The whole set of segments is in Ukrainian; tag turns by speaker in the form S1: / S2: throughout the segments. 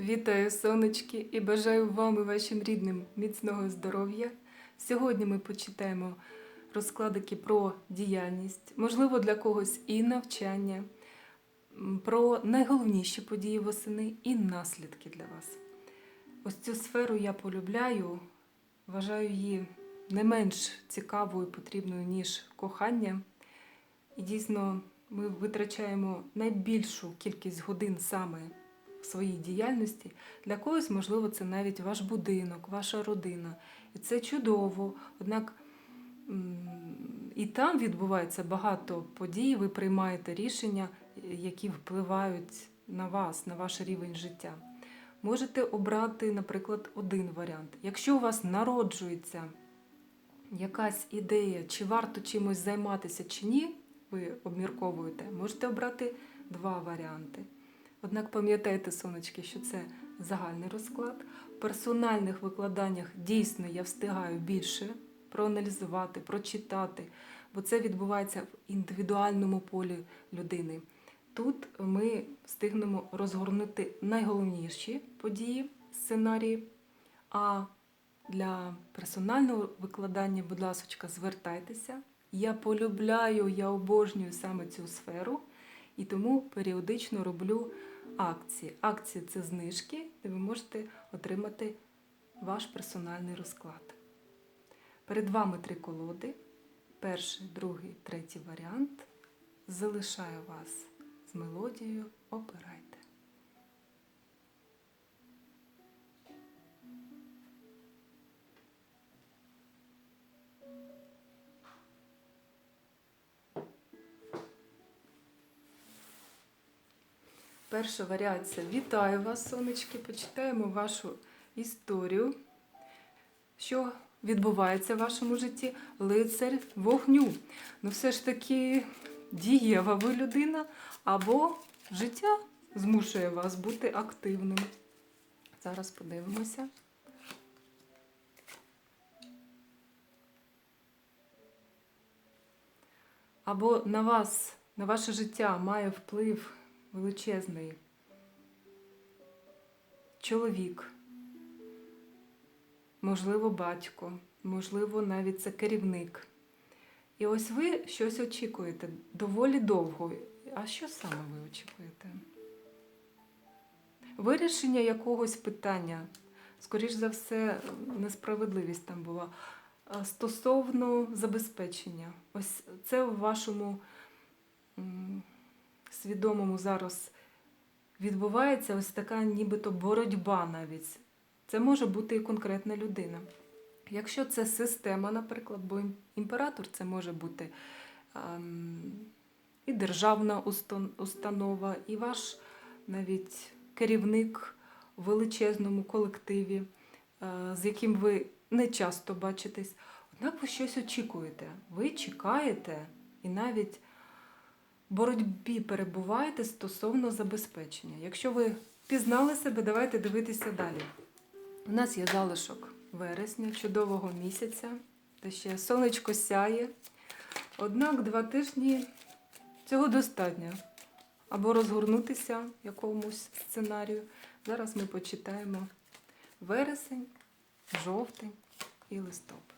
S1: Вітаю, сонечки, і бажаю вам і вашим рідним міцного здоров'я. Сьогодні ми почитаємо розкладики про діяльність, можливо, для когось і навчання, про найголовніші події восени і наслідки для вас. Ось цю сферу я полюбляю, вважаю її не менш цікавою і потрібною, ніж кохання. І дійсно ми витрачаємо найбільшу кількість годин саме в своїй діяльності. Для когось, можливо, це навіть ваш будинок, ваша родина. І це чудово. Однак і там відбувається багато подій, ви приймаєте рішення, які впливають на вас, на ваш рівень життя. Можете обрати, наприклад, один варіант. Якщо у вас народжується якась ідея, чи варто чимось займатися, чи ні, ви обмірковуєте, можете обрати два варіанти. Однак пам'ятайте, сонечки, що це загальний розклад. В персональних викладаннях дійсно я встигаю більше проаналізувати, прочитати, бо це відбувається в індивідуальному полі людини. Тут ми встигнемо розгорнути найголовніші події, сценарії. А для персонального викладання, будь ласка, звертайтеся. Я полюбляю, я обожнюю саме цю сферу, і тому періодично роблю акції. Акції це знижки, де ви можете отримати ваш персональний розклад. Перед вами три колоди. Перший, другий, третій варіант. Залишаю вас з мелодією. Обирайте. Перша варіація. Вітаю вас, сонечки. Почитаємо вашу історію. Що відбувається в вашому житті? Лицарь вогню. Ну, все ж таки дієва ви людина, або життя змушує вас бути активним. Зараз подивимося. Або на вас, на ваше життя має вплив величезний чоловік, можливо, батько, можливо, навіть це керівник. І ось ви щось очікуєте доволі довго. А що саме ви очікуєте? Вирішення якогось питання, скоріш за все, несправедливість там була. Стосовно забезпечення, ось це в вашому свідомому зараз відбувається ось така нібито боротьба навіть. Це може бути і конкретна людина. Якщо це система, наприклад, бо імператор це може бути ем, і державна установа, і ваш навіть керівник в величезному колективі, е, з яким ви не часто бачитесь. Однак ви щось очікуєте. Ви чекаєте і навіть боротьбі перебуваєте стосовно забезпечення. Якщо ви пізнали себе, давайте дивитися далі. У нас є залишок вересня, чудового місяця, та ще сонечко сяє. Однак два тижні цього достатньо. Або розгорнутися якомусь сценарію. Зараз ми почитаємо вересень, жовтень і листопад.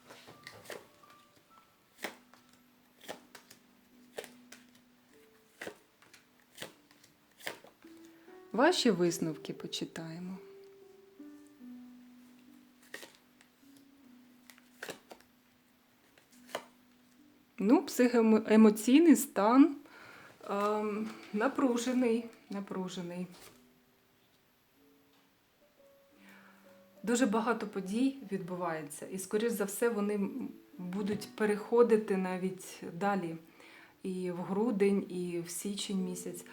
S1: Ваші висновки почитаємо. Ну, психоемоційний стан ем, напружений, напружений. Дуже багато подій відбувається, і, скоріш за все, вони будуть переходити навіть далі і в грудень, і в січень місяць.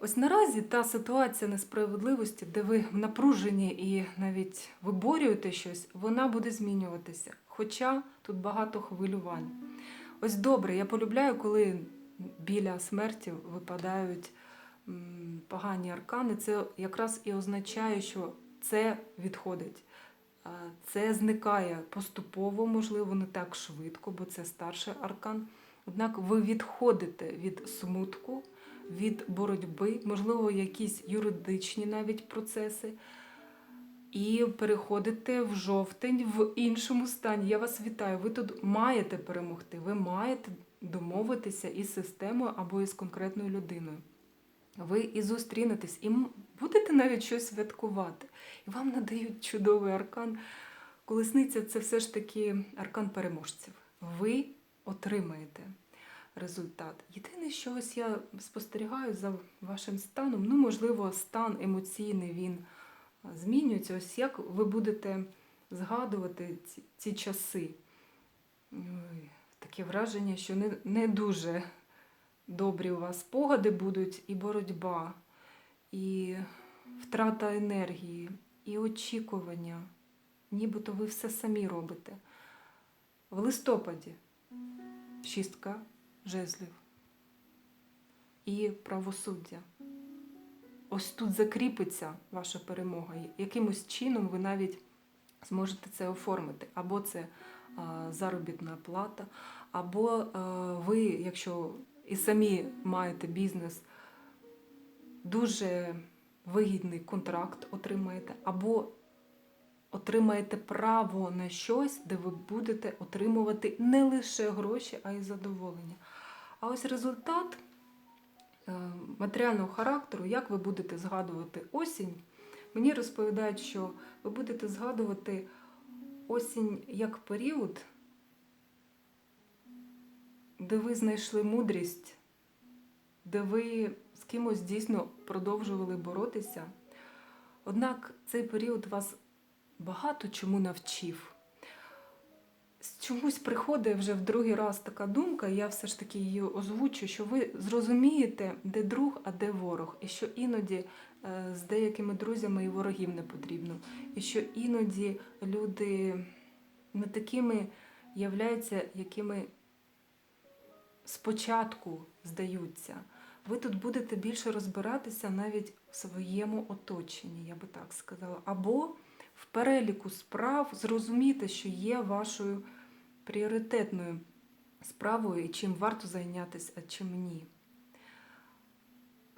S1: Ось наразі та ситуація несправедливості, де ви в напруженні і навіть виборюєте щось, вона буде змінюватися. Хоча тут багато хвилювань. Ось добре, я полюбляю, коли біля смерті випадають погані аркани. Це якраз і означає, що це відходить. Це зникає поступово, можливо, не так швидко, бо це старший аркан. Однак ви відходите від смутку, від боротьби, можливо, якісь юридичні навіть процеси. І переходите в жовтень в іншому стані. Я вас вітаю. Ви тут маєте перемогти, ви маєте домовитися із системою або із конкретною людиною. Ви і зустрінетесь, і будете навіть щось святкувати. І вам надають чудовий аркан. Колесниця це все ж таки аркан переможців. Ви отримаєте результат. Єдине, що ось я спостерігаю за вашим станом, ну, можливо, стан емоційний він змінюється. Ось як ви будете згадувати ці, ці часи. Ой, таке враження, що не, не дуже добрі у вас спогади будуть, і боротьба, і втрата енергії, і очікування. Нібито ви все самі робите. В листопаді шістка жезлів і правосуддя. Ось тут закріпиться ваша перемога. Якимось чином ви навіть зможете це оформити. Або це заробітна плата, або ви, якщо і самі маєте бізнес, дуже вигідний контракт отримаєте, або отримаєте право на щось, де ви будете отримувати не лише гроші, а й задоволення. А ось результат е, матеріального характеру, як ви будете згадувати осінь, мені розповідають, що ви будете згадувати осінь як період, де ви знайшли мудрість, де ви з кимось дійсно продовжували боротися. Однак цей період вас багато чому навчив. Чомусь приходить вже в другий раз така думка, і я все ж таки її озвучу, що ви зрозумієте, де друг, а де ворог, і що іноді е, з деякими друзями і ворогів не потрібно, і що іноді люди не такими являються, якими спочатку здаються. Ви тут будете більше розбиратися навіть в своєму оточенні, я би так сказала. Або в переліку справ зрозуміти, що є вашою пріоритетною справою і чим варто зайнятися, а чим ні.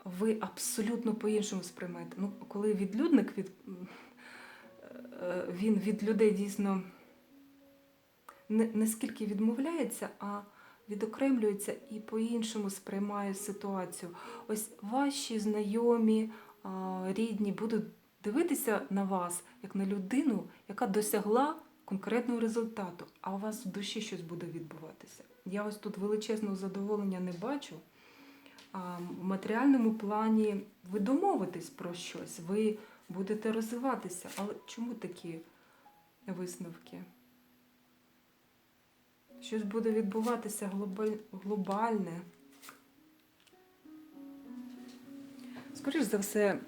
S1: Ви абсолютно по-іншому сприймаєте. Ну, коли відлюдник від, е, він від людей дійсно не, не скільки відмовляється, а відокремлюється і по-іншому сприймає ситуацію. Ось ваші знайомі, рідні будуть дивитися на вас як на людину, яка досягла конкретного результату, а у вас в душі щось буде відбуватися. Я ось тут величезного задоволення не бачу. В матеріальному плані ви домовитесь про щось, ви будете розвиватися. Але чому такі висновки? Щось буде відбуватися глобаль- глобальне. Скоріш за все,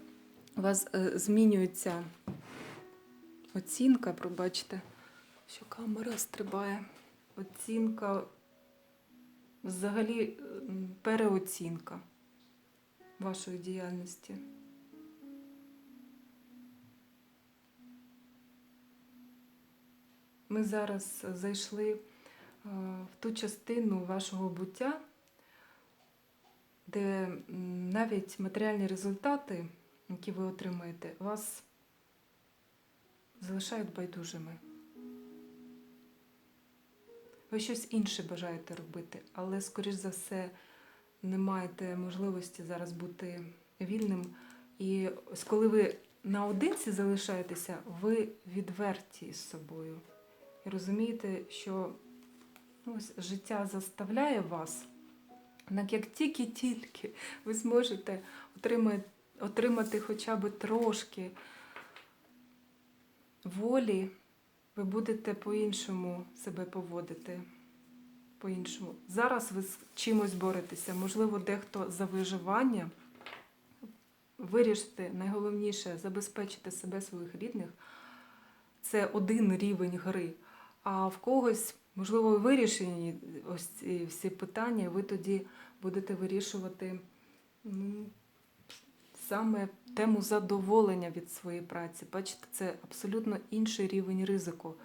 S1: у вас е, змінюється оцінка, пробачте, що камера стрибає. Оцінка, взагалі переоцінка вашої діяльності. Ми зараз зайшли е, в ту частину вашого буття, де навіть матеріальні результати, які ви отримаєте, вас залишають байдужими. Ви щось інше бажаєте робити, але, скоріш за все, не маєте можливості зараз бути вільним. І ось коли ви наодинці залишаєтеся, ви відверті з собою. І розумієте, що ну, ось життя заставляє вас, однак як тільки-тільки ви зможете отримати, отримати хоча б трошки волі, ви будете по-іншому себе поводити. По-іншому. Зараз ви з чимось боретеся. Можливо, дехто за виживання. Вирішити найголовніше забезпечити себе своїх рідних. Це один рівень гри. А в когось, можливо, вирішені ось ці всі питання, ви тоді будете вирішувати ну, саме тему задоволення від своєї праці. Бачите, це абсолютно інший рівень ризику. В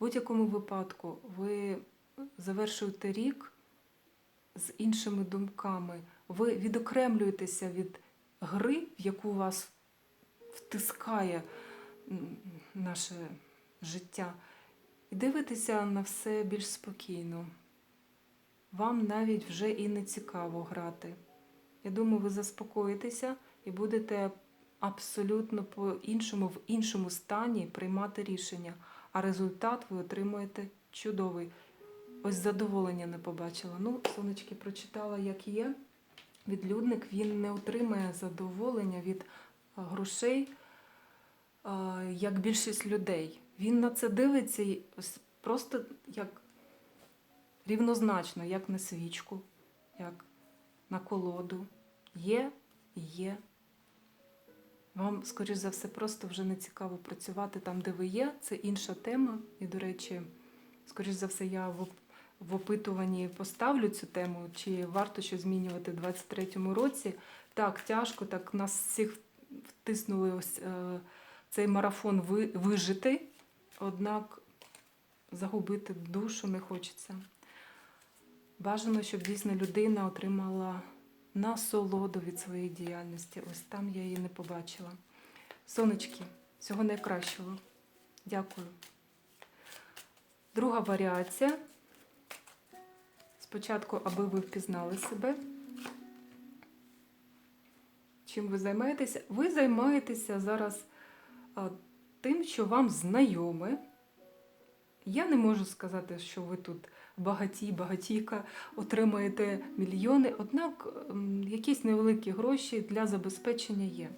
S1: будь-якому випадку ви завершуєте рік з іншими думками. ви відокремлюєтеся від гри, в яку вас втискає наше життя, і дивитеся на все більш спокійно. Вам навіть вже і не цікаво грати. Я думаю, ви заспокоїтеся і будете абсолютно по-іншому, в іншому стані приймати рішення, а результат ви отримуєте чудовий. Ось задоволення не побачила. Ну, сонечки прочитала, як є. Відлюдник він не отримає задоволення від грошей, як більшість людей. Він на це дивиться просто як рівнозначно, як на свічку, як на колоду. Є і є. Вам, скоріш за все, просто вже не цікаво працювати там, де ви є. Це інша тема. І, до речі, скоріш за все, я в, опитуванні поставлю цю тему, чи варто що змінювати в 23-му році. Так, тяжко, так нас всіх втиснули ось е, цей марафон ви, вижити, однак загубити душу не хочеться. Бажано, щоб дійсно людина отримала насолоду від своєї діяльності. Ось там я її не побачила. Сонечки, всього найкращого. Дякую. Друга варіація. Спочатку, аби ви впізнали себе. Чим ви займаєтеся? Ви займаєтеся зараз тим, що вам знайоме. Я не можу сказати, що ви тут багаті, багатійка, отримаєте мільйони, однак якісь невеликі гроші для забезпечення є.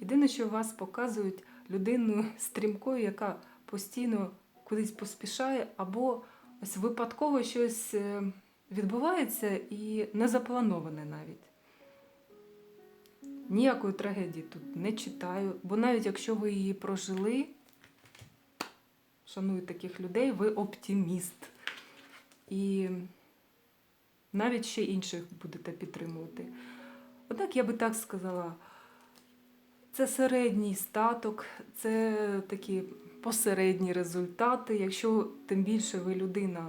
S1: Єдине, що вас показують людину стрімкою, яка постійно кудись поспішає, або ось випадково щось е, відбувається і не заплановане навіть. Ніякої трагедії тут не читаю, бо навіть якщо ви її прожили, шаную таких людей, ви оптиміст. І навіть ще інших будете підтримувати. Однак я би так сказала, це середній статок, це такі посередні результати. Якщо тим більше ви людина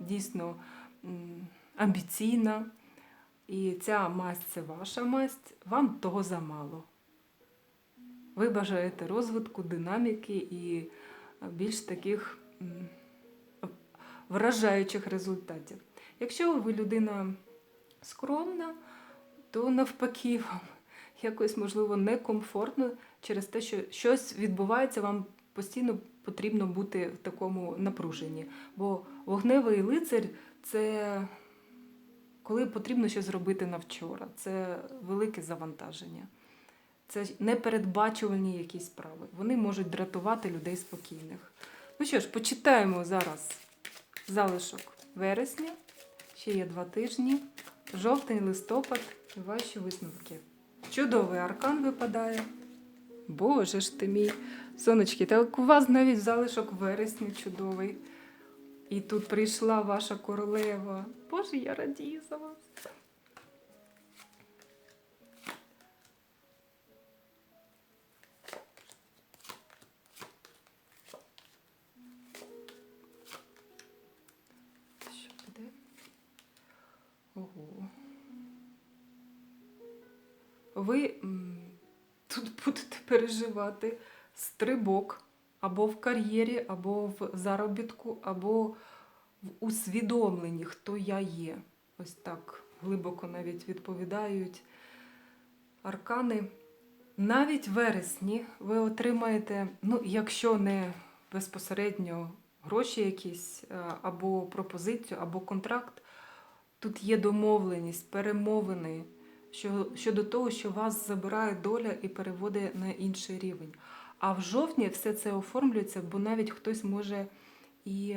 S1: дійсно, амбіційна, і ця масть це ваша масть, вам того замало. Ви бажаєте розвитку, динаміки і більш таких вражаючих результатів. Якщо ви людина скромна, то навпаки вам якось, можливо, некомфортно через те, що щось відбувається, вам постійно потрібно бути в такому напруженні. Бо вогневий лицар це коли потрібно щось зробити на вчора. Це велике завантаження. Це непередбачувальні якісь справи. Вони можуть дратувати людей спокійних. Ну що ж, почитаємо зараз залишок вересня. Ще є два тижні. Жовтень, листопад і ваші висновки. Чудовий аркан випадає. Боже ж ти мій. Сонечки, так у вас навіть залишок вересня чудовий. І тут прийшла ваша королева. Боже, я радію за вас. Ви тут будете переживати стрибок або в кар'єрі, або в заробітку, або в усвідомленні, хто я є. Ось так глибоко навіть відповідають аркани. Навіть в вересні ви отримаєте, ну, якщо не безпосередньо гроші якісь, е, або пропозицію, або контракт, тут є домовленість, перемовини щодо того, що вас забирає доля і переводить на інший рівень. А в жовтні все це оформлюється, бо навіть хтось може і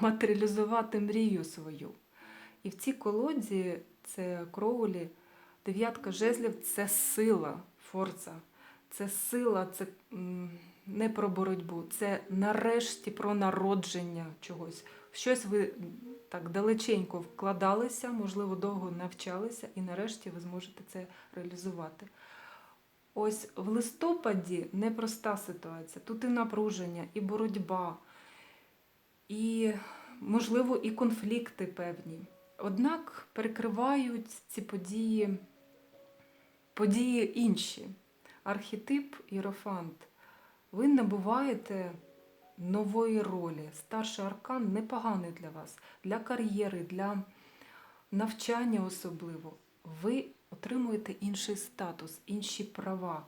S1: матеріалізувати мрію свою. І в цій колоді це кроулі, дев'ятка жезлів це сила, форца. Це сила, це не про боротьбу, це нарешті про народження чогось. Щось ви так далеченько вкладалися, можливо, довго навчалися, і нарешті ви зможете це реалізувати. Ось в листопаді непроста ситуація. Тут і напруження, і боротьба, і, можливо, і конфлікти певні. Однак перекривають ці події, події інші. Архетип Єрофант. Ви набуваєте нової ролі. Старший аркан непоганий для вас, для кар'єри, для навчання особливо. Ви отримуєте інший статус, інші права.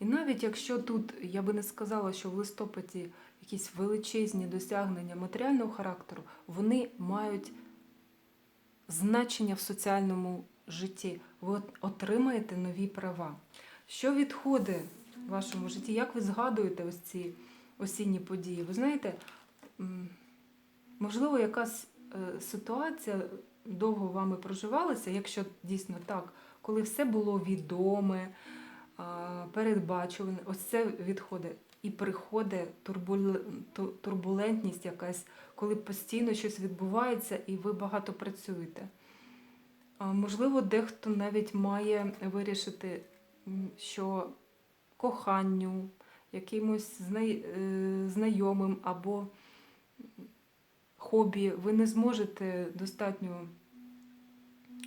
S1: І навіть якщо тут я би не сказала, що в листопаді якісь величезні досягнення матеріального характеру, вони мають значення в соціальному житті. Ви отримаєте нові права. Що відходить в вашому житті? Як ви згадуєте ось ці осінні події? Ви знаєте, можливо, якась е, ситуація довго вами проживалася, якщо дійсно так, коли все було відоме, передбачуване, ось це відходить. І приходить турбуле- турбулентність якась, коли постійно щось відбувається і ви багато працюєте. Можливо, дехто навіть має вирішити, що коханню, якимось е, знайомим або хобі ви не зможете достатньо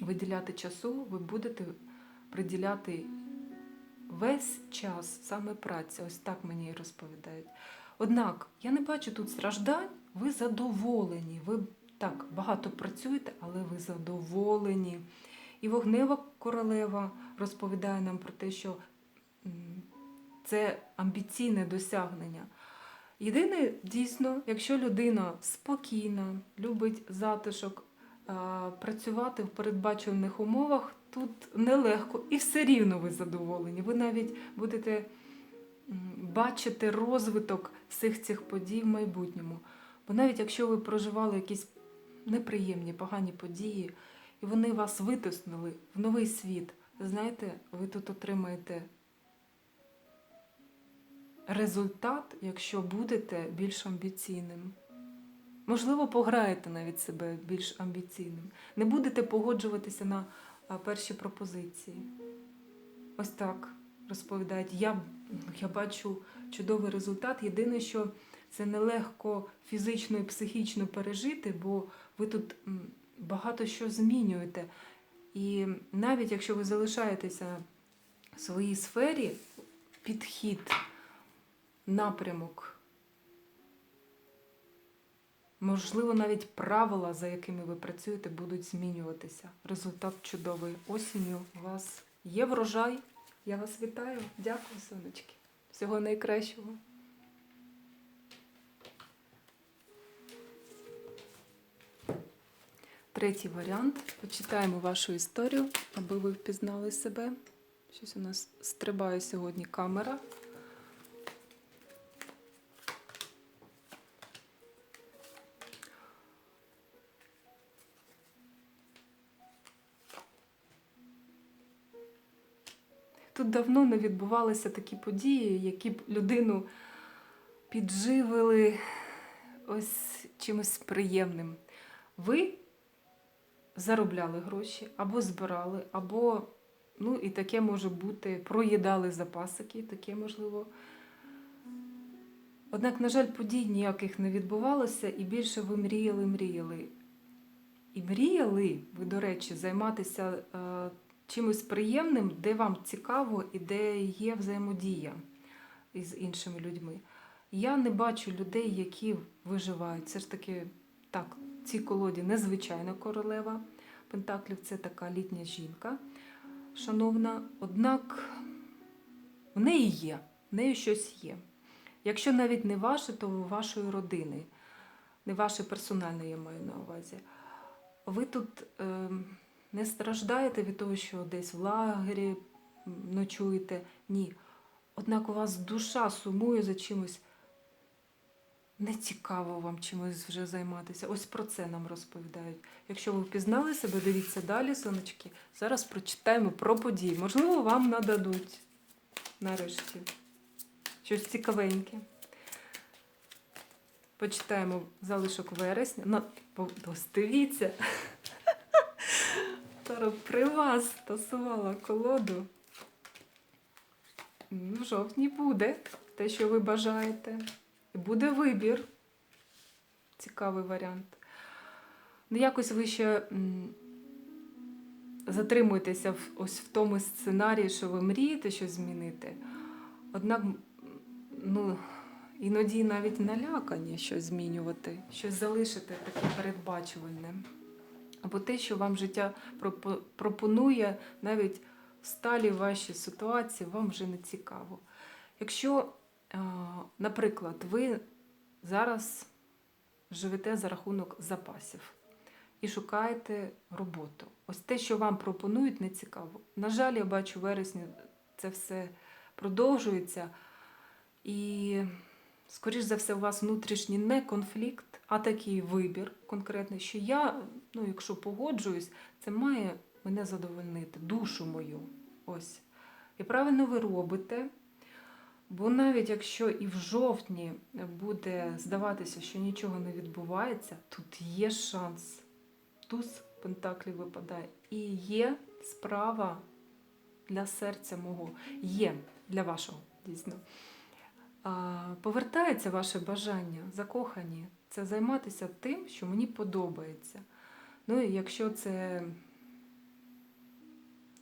S1: виділяти часу, ви будете приділяти весь час саме праці. Ось так мені розповідають. Однак я не бачу тут страждань, ви задоволені. Ви так багато працюєте, але ви задоволені. І вогнева королева розповідає нам про те, що це амбіційне досягнення. Єдине, дійсно, якщо людина спокійна, любить затишок, працювати в передбачуваних умовах, тут нелегко і все рівно ви задоволені. Ви навіть будете бачити розвиток всіх цих подій в майбутньому. Бо навіть якщо ви проживали якісь неприємні, погані події, і вони вас витиснули в новий світ, знаєте, ви тут отримаєте результат, якщо будете більш амбіційним. Можливо, пограєте навіть себе більш амбіційним. Не будете погоджуватися на перші пропозиції. Ось так розповідають. Я, я бачу чудовий результат. Єдине, що це нелегко фізично і психічно пережити, бо ви тут багато що змінюєте. І навіть якщо ви залишаєтеся в своїй сфері, підхід, напрямок, можливо, навіть правила, за якими ви працюєте, будуть змінюватися. Результат чудовий. Осінню у вас є врожай. Я вас вітаю. Дякую, сонечки. Всього найкращого. Третій варіант. Почитаємо вашу історію, аби ви впізнали себе. Щось у нас стрибає сьогодні камера. Тут давно не відбувалися такі події, які б людину підживили ось чимось приємним. Ви заробляли гроші, або збирали, або, ну і таке може бути, проїдали запасики, таке можливо. Однак, на жаль, подій ніяких не відбувалося, і більше ви мріяли, мріяли. І мріяли ви, до речі, займатися е, чимось приємним, де вам цікаво і де є взаємодія із іншими людьми. Я не бачу людей, які виживають. Це ж таки так, цій колоді незвичайна королева Пентаклів, це така літня жінка, шановна. Однак в неї є, в неї щось є. Якщо навіть не ваше, то вашої родини, не ваше персональне, я маю на увазі. Ви тут е, не страждаєте від того, що десь в лагері ночуєте. Ні. Однак у вас душа сумує за чимось. Не цікаво вам чимось вже займатися. Ось про це нам розповідають. Якщо ви впізнали себе, дивіться далі, сонечки. Зараз прочитаємо про події. Можливо, вам нададуть нарешті щось цікавеньке. Почитаємо залишок вересня. Ось дивіться. Таро при вас стосувала колоду. Ну, В жовтні буде те, що ви бажаєте. І буде вибір. Цікавий варіант. Ну, якось ви ще затримуєтеся в, ось в тому сценарії, що ви мрієте щось змінити. Однак, ну, іноді навіть налякані щось змінювати, щось залишити таке передбачувальне. Або те, що вам життя пропонує, навіть в сталі вашій ситуації, вам вже не цікаво. Якщо, е, наприклад, ви зараз живете за рахунок запасів і шукаєте роботу. Ось те, що вам пропонують, не цікаво. На жаль, я бачу, в вересні це все продовжується. І, скоріш за все, у вас внутрішній не конфлікт, а такий вибір конкретний, що я, ну, якщо погоджуюсь, це має мене задовольнити, душу мою. Ось. І правильно ви робите. Бо навіть якщо і в жовтні буде здаватися, що нічого не відбувається, тут є шанс. Туз Пентаклів випадає. І є справа для серця мого, є для вашого, дійсно. Повертається ваше бажання, закохані, це займатися тим, що мені подобається. Ну і якщо це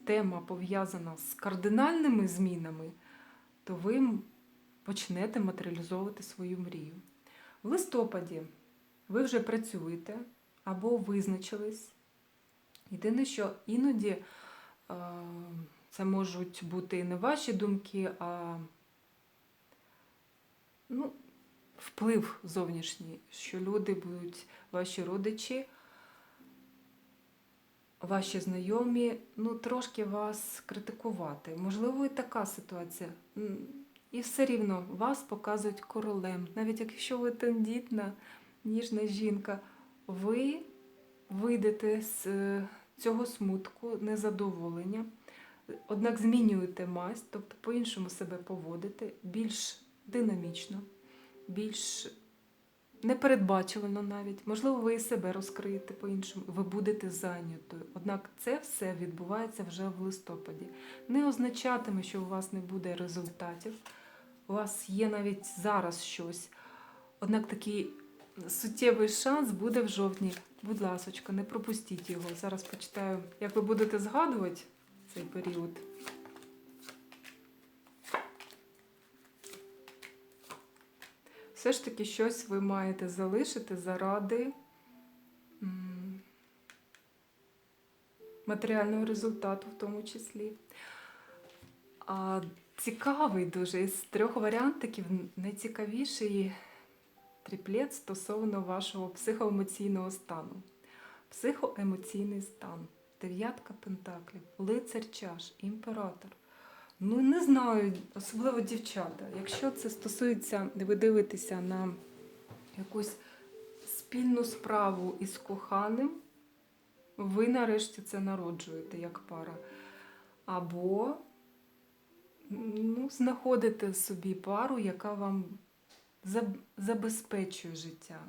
S1: тема пов'язана з кардинальними змінами, то ви почнете матеріалізовувати свою мрію. В листопаді ви вже працюєте або визначились. Єдине, що іноді це можуть бути не ваші думки, а ну, вплив зовнішній, що люди будуть, ваші родичі, ваші знайомі, ну, трошки вас критикувати. Можливо, і така ситуація. І все рівно вас показують королем. Навіть якщо ви тендітна, ніжна жінка, ви вийдете з е, цього смутку, незадоволення, однак змінюєте масть, тобто по-іншому себе поводите, більш динамічно, більш непередбачувано навіть. Можливо, ви і себе розкриєте по-іншому, ви будете зайнятою. Однак це все відбувається вже в листопаді. Не означатиме, що у вас не буде результатів. У вас є навіть зараз щось. Однак такий суттєвий шанс буде в жовтні. Будь ласочка, не пропустіть його. Зараз почитаю, як ви будете згадувати цей період. Все ж таки щось ви маєте залишити заради матеріального результату, в тому числі. А цікавий дуже із трьох варіантиків найцікавіший тріплет стосовно вашого психоемоційного стану. Психоемоційний стан. Дев'ятка пентаклів, лицар чаш, імператор. Ну, не знаю, особливо дівчата. Якщо це стосується, ви дивитеся на якусь спільну справу із коханим, ви нарешті це народжуєте як пара. Або ну, знаходите собі пару, яка вам забезпечує життя.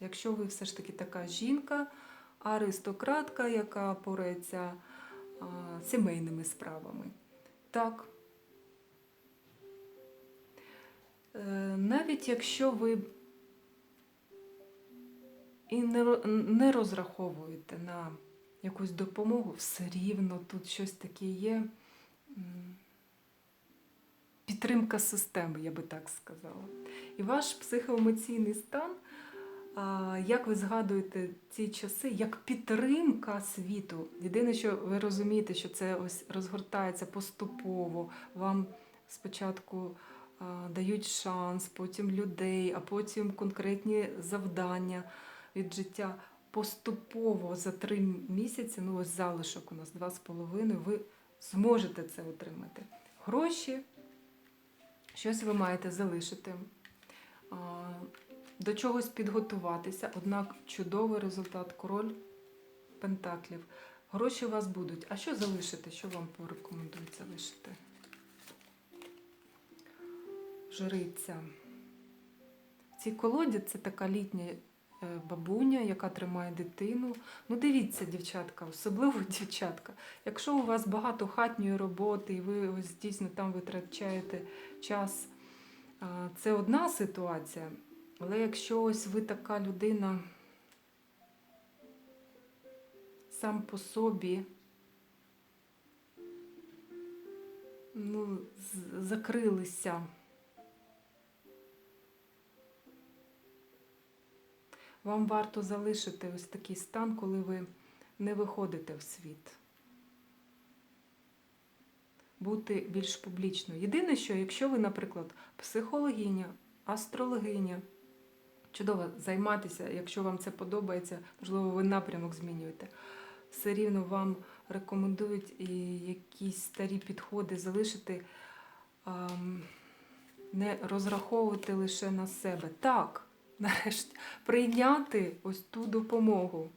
S1: Якщо ви все ж таки така жінка, аристократка, яка порається а, сімейними справами. Так. Е, Навіть якщо ви і не, розраховуєте на якусь допомогу, все рівно тут щось таке є. Підтримка системи, я би так сказала. І ваш психоемоційний стан, як ви згадуєте ці часи, як підтримка світу. Єдине, що ви розумієте, що це ось розгортається поступово. Вам спочатку дають шанс, потім людей, а потім конкретні завдання від життя. Поступово за три місяці, ну ось залишок у нас два з половиною, ви зможете це отримати. Гроші, щось ви маєте залишити, до чогось підготуватися, однак чудовий результат король пентаклів. Гроші у вас будуть. А що залишити? Що вам порекомендують залишити? Жриця. В цій колоді це така літня е, бабуня, яка тримає дитину. Ну, дивіться, дівчатка, особливо дівчатка. Якщо у вас багато хатньої роботи, і ви ось дійсно там витрачаєте час, це одна ситуація. Але якщо ось ви така людина сам по собі, ну, закрилися, вам варто залишити ось такий стан, коли ви не виходите в світ. Бути більш публічною. Єдине, що якщо ви, наприклад, психологиня, астрологиня, чудово займатися, якщо вам це подобається, можливо, ви напрямок змінюєте. Все рівно вам рекомендують і якісь старі підходи залишити, не розраховувати лише на себе. Так, нарешті, прийняти ось ту допомогу.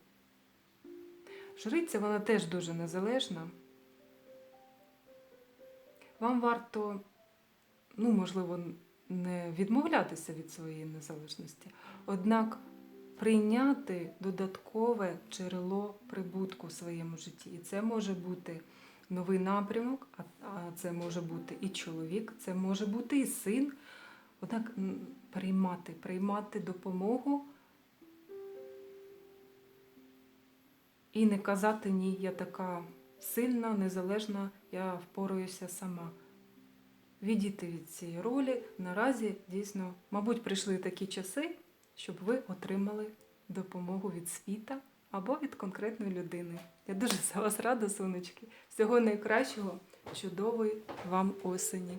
S1: Жриця, вона теж дуже незалежна. Вам варто, ну, можливо, не відмовлятися від своєї незалежності, однак прийняти додаткове джерело прибутку в своєму житті. І це може бути новий напрямок, а- це може бути і чоловік, це може бути і син. Однак приймати, приймати допомогу і не казати ні, я така сильна, незалежна, я впораюся сама. Відійти від цієї ролі наразі дійсно, мабуть, прийшли такі часи, щоб ви отримали допомогу від світа або від конкретної людини. Я дуже за вас рада, сонечки. Всього найкращого, чудової вам осені.